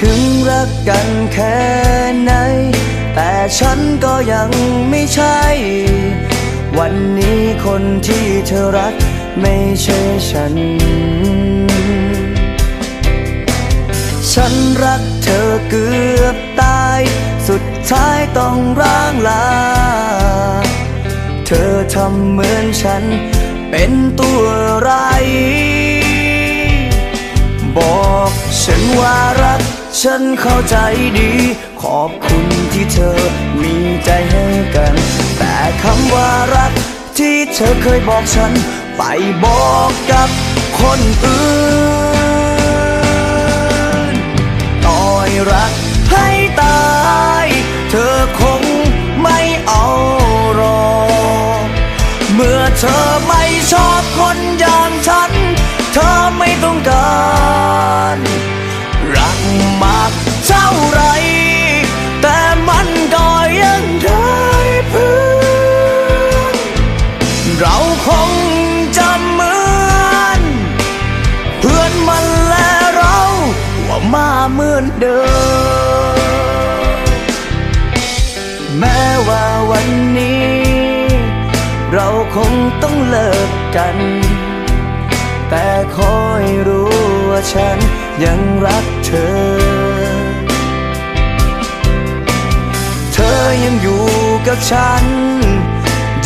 ถึงรักกันแค่ไหน แต่ฉันก็ยังไม่ใช่ วันนี้คนที่เธอรักไม่ใช่ฉัน ฉันรักเธอเกือบตาย สุดท้ายต้องร้างลา เธอทำเหมือนฉันเป็นตัวร้ายบอกฉันว่ารัก ฉันเข้าใจดี ขอบคุณที่เธอมีใจให้กัน แต่คำว่ารักที่เธอเคยบอกฉัน ไปบอกกับคนอื่น ต่อยรักให้ตาย เธอคงไม่เอารอ เมื่อเธอไม่ชอบคนอย่าง มาเหมือนเดิม แม้ว่าวันนี้ เราคงต้องเลิกกัน แต่ขอให้รู้ว่าฉันยังรักเธอ เธอยังอยู่กับฉัน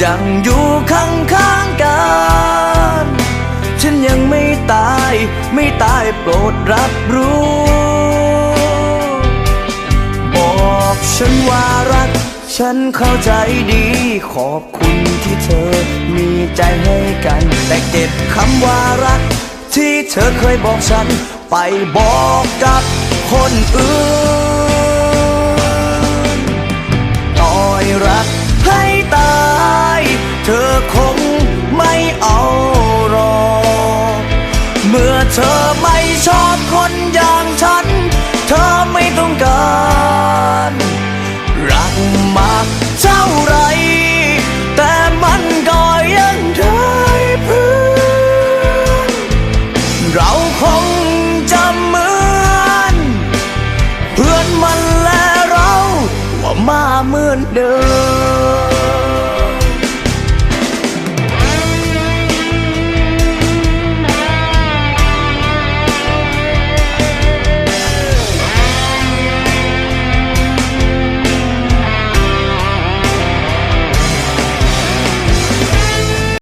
ยังอยู่ข้างๆกัน ฉันยังไม่ตาย ไม่ตายโปรดรับรู้ ฉันว่ารัก ฉันเข้าใจดี ขอบคุณที่เธอมีใจให้กัน แต่เก็บคำว่ารัก ที่เธอเคยบอกฉัน ไปบอกกับคนอื่นต่อยรักให้ตาย เธอคงไม่เอารอ เมื่อเธอไม่ชอบคนอย่างฉัน เธอไม่ต้องการ know